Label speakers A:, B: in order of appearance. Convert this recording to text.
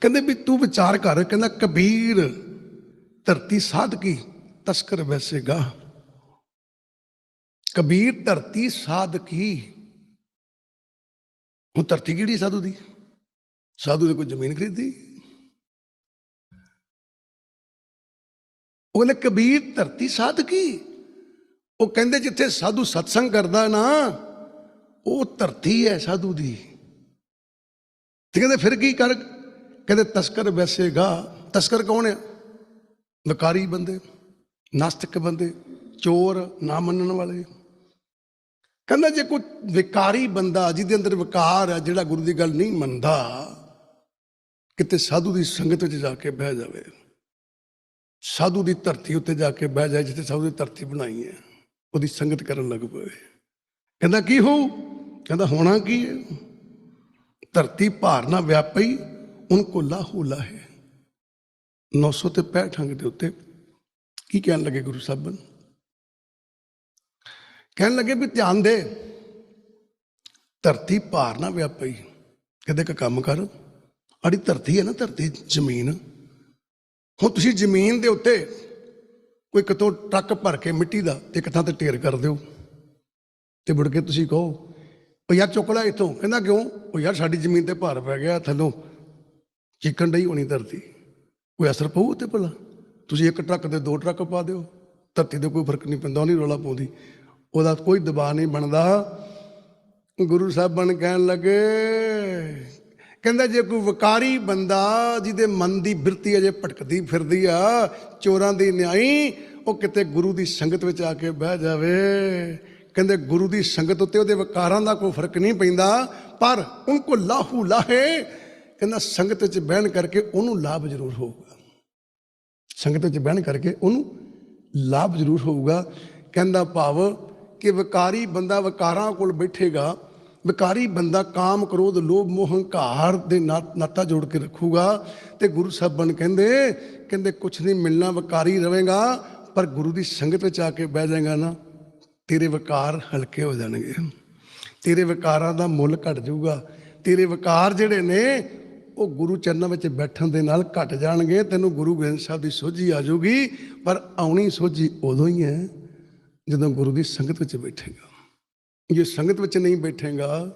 A: ਕਹਿੰਦੇ ਵੀ ਤੂੰ ਵਿਚਾਰ ਕਰ, ਕਹਿੰਦਾ ਕਬੀਰ ਧਰਤੀ ਸਾਧਕੀ, ਤਸਕਰ ਵੈਸੇਗਾ ਕਬੀਰ ਧਰਤੀ ਸਾਧਕੀ। ਉਹ ਧਰਤੀ ਕਿਹੜੀ ਸਾਧੂ ਦੀ? ਸਾਧੂ ਨੇ ਕੋਈ ਜ਼ਮੀਨ ਖਰੀਦੀ? ਉਹਨੇ ਕਬੀਰ ਧਰਤੀ ਸਾਧਕੀ। ਉਹ ਕਹਿੰਦੇ ਜਿੱਥੇ ਸਾਧੂ ਸਤਸੰਗ ਕਰਦਾ ਨਾ, ਉਹ ਧਰਤੀ ਹੈ ਸਾਧੂ ਦੀ। ਤੇ ਕਹਿੰਦੇ ਫਿਰ ਕੀ ਕਰ ਕਹਿੰਦੇ, ਤਸਕਰ ਵੈਸੇਗਾ ਤਸਕਰ ਕੌਣ ਆ? ਵਕਾਰੀ ਬੰਦੇ, ਨਾਸਤਿਕ ਬੰਦੇ, ਚੋਰ, ਨਾ ਮੰਨਣ ਵਾਲੇ। ਕਹਿੰਦਾ, ਜੇ ਕੋਈ ਵਿਕਾਰੀ ਬੰਦਾ ਜਿਹਦੇ ਅੰਦਰ ਵਿਕਾਰ ਆ, ਜਿਹੜਾ ਗੁਰੂ ਦੀ ਗੱਲ ਨਹੀਂ ਮੰਨਦਾ, ਕਿਤੇ ਸਾਧੂ ਦੀ ਸੰਗਤ ਵਿੱਚ ਜਾ ਕੇ ਬਹਿ ਜਾਵੇ। ਸਾਧੂ ਦੀ ਧਰਤੀ ਉੱਤੇ ਜਾ ਕੇ ਬਹਿ ਜਾਏ, ਜਿੱਥੇ ਸਾਧੂ ਦੀ ਧਰਤੀ ਬਣਾਈ ਹੈ, ਉਹਦੀ ਸੰਗਤ ਕਰਨ ਲੱਗ ਪਵੇ। ਕਹਿੰਦਾ, ਕੀ ਹੋਊ? ਕਹਿੰਦਾ, ਹੋਣਾ ਕੀ ਹੈ? ਧਰਤੀ ਭਾਰਨਾ ਵਿਆਪਈ ਉਨ ਕੋ ਲਾਹੂ ਲਾਹੇ 900 ਤੇ 65 ਅੰਗ ਦੇ ਉੱਤੇ ਕੀ ਕਹਿਣ ਲੱਗੇ ਗੁਰੂ ਸਾਹਿਬਨ ਕਹਿਣ ਲੱਗੇ ਵੀ ਧਿਆਨ ਦੇ ਧਰਤੀ ਭਾਰ ਨਾ ਵਿਆਪਈ ਕਹਿੰਦੇ ਕਿ ਕੰਮ ਕਰ ਆੜੀ ਧਰਤੀ ਹੈ ਨਾ ਧਰਤੀ ਜ਼ਮੀਨ ਹੁਣ ਤੁਸੀਂ ਜ਼ਮੀਨ ਦੇ ਉੱਤੇ ਕੋਈ ਕਿਤੋਂ ਟਰੱਕ ਭਰ ਕੇ ਮਿੱਟੀ ਦਾ ਤੇ ਇੱਕ ਥਾਂ ਤੇ ਢੇਰ ਕਰ ਦਿਓ ਤੇ ਮੁੜ ਕੇ ਤੁਸੀਂ ਕਹੋ ਉਹ ਯਾਰ ਚੁੱਕ ਲੈ ਇੱਥੋਂ ਕਹਿੰਦਾ ਕਿਉਂ ਉਹ ਯਾਰ ਸਾਡੀ ਜ਼ਮੀਨ ਤੇ ਭਾਰ ਪੈ ਗਿਆ ਥੱਲੋਂ ਚੀਕਣ ਡਈ ਹੋਣੀ ਧਰਤੀ। ਕੋਈ ਅਸਰ ਪਊ ਉੱਤੇ ਭਲਾ? ਤੁਸੀਂ ਇੱਕ ਟਰੱਕ ਤੇ ਦੋ ਟਰੱਕ ਪਾ ਦਿਓ। ਧਰਤੀ ਦੇ ਕੋਈ ਫ਼ਰਕ ਨਹੀਂ ਪੈਂਦਾ ਨਹੀਂ ਰੌਲਾ ਪਾਉਂਦੀ। ਉਹਦਾ ਕੋਈ ਦਬਾਅ ਨਹੀਂ ਬਣਦਾ। ਗੁਰੂ ਸਾਹਿਬ ਬਣ ਕਹਿਣ ਲੱਗੇ, ਕਹਿੰਦਾ ਜੇ ਕੋਈ ਵਕਾਰੀ ਬੰਦਾ ਜਿਹਦੇ ਮਨ ਦੀ ਬਿਰਤੀ ਅਜੇ ਭਟਕਦੀ ਫਿਰਦੀ ਆ, ਚੋਰਾਂ ਦੀ ਨਿਆਈ, ਉਹ ਕਿਤੇ ਗੁਰੂ ਦੀ ਸੰਗਤ ਵਿੱਚ ਆ ਕੇ ਬਹਿ ਜਾਵੇ। ਕਹਿੰਦੇ ਗੁਰੂ ਦੀ ਸੰਗਤ ਉੱਤੇ ਉਹਦੇ ਵਕਾਰਾਂ ਦਾ ਕੋਈ ਫ਼ਰਕ ਨਹੀਂ ਪੈਂਦਾ, ਪਰ ਉਹਨਾਂ ਕੋ ਲਾਹੂ ਲਾਹੇ ਕਹਿੰਦਾ ਸੰਗਤ ਚ ਬਹਿਣ ਕਰਕੇ ਉਹਨੂੰ ਲਾਭ ਜ਼ਰੂਰ ਹੋਊਗਾ। ਸੰਗਤ ਚ ਬਹਿਣ ਕਰਕੇ ਉਹਨੂੰ ਲਾਭ ਜ਼ਰੂਰ ਹੋਊਗਾ। ਕਹਿੰਦਾ ਭਾਵ ਕਿ ਵਿਕਾਰੀ ਬੰਦਾ ਵਿਕਾਰਾਂ ਕੋਲ ਬੈਠੇਗਾ, ਵਿਕਾਰੀ ਬੰਦਾ ਕਾਮ, ਕ੍ਰੋਧ, ਲੋਭ, ਮੋਹ, ਹੰਕਾਰ ਦੇ ਨਾ- ਨਾਤਾ ਜੋੜ ਕੇ ਰੱਖੂਗਾ ਤੇ ਗੁਰੂ ਸਾਹਿਬਾਨ ਕਹਿੰਦੇ ਕਹਿੰਦੇ ਕੁਛ ਨਹੀਂ ਮਿਲਣਾ, ਵਿਕਾਰੀ ਰਵੇਗਾ, ਪਰ ਗੁਰੂ ਦੀ ਸੰਗਤ ਵਿੱਚ ਆ ਕੇ ਬਹਿ ਜਾਏਗਾ ਨਾ, ਤੇਰੇ ਵਿਕਾਰ ਹਲਕੇ ਹੋ ਜਾਣਗੇ। ਤੇਰੇ ਵਿਕਾਰਾਂ ਦਾ ਮੁੱਲ ਘਟ ਜਾਊਗਾ। ਤੇਰੇ ਵਿਕਾਰ ਜਿਹੜੇ ਨੇ ਉਹ ਗੁਰੂ ਚਰਨਾਂ ਵਿੱਚ ਬੈਠਣ ਦੇ ਨਾਲ ਘਟ ਜਾਣਗੇ, ਤੈਨੂੰ ਗੁਰੂ ਗ੍ਰੰਥ ਸਾਹਿਬ ਦੀ ਸੋਝੀ ਆ ਜਾਊਗੀ, ਪਰ ਆਉਣੀ ਸੋਝੀ ਉਦੋਂ ਹੀ ਹੈ ਜਦੋਂ ਗੁਰੂ ਦੀ ਸੰਗਤ ਵਿੱਚ ਬੈਠੇਗਾ। ਜੇ ਸੰਗਤ ਵਿੱਚ ਨਹੀਂ ਬੈਠੇਗਾ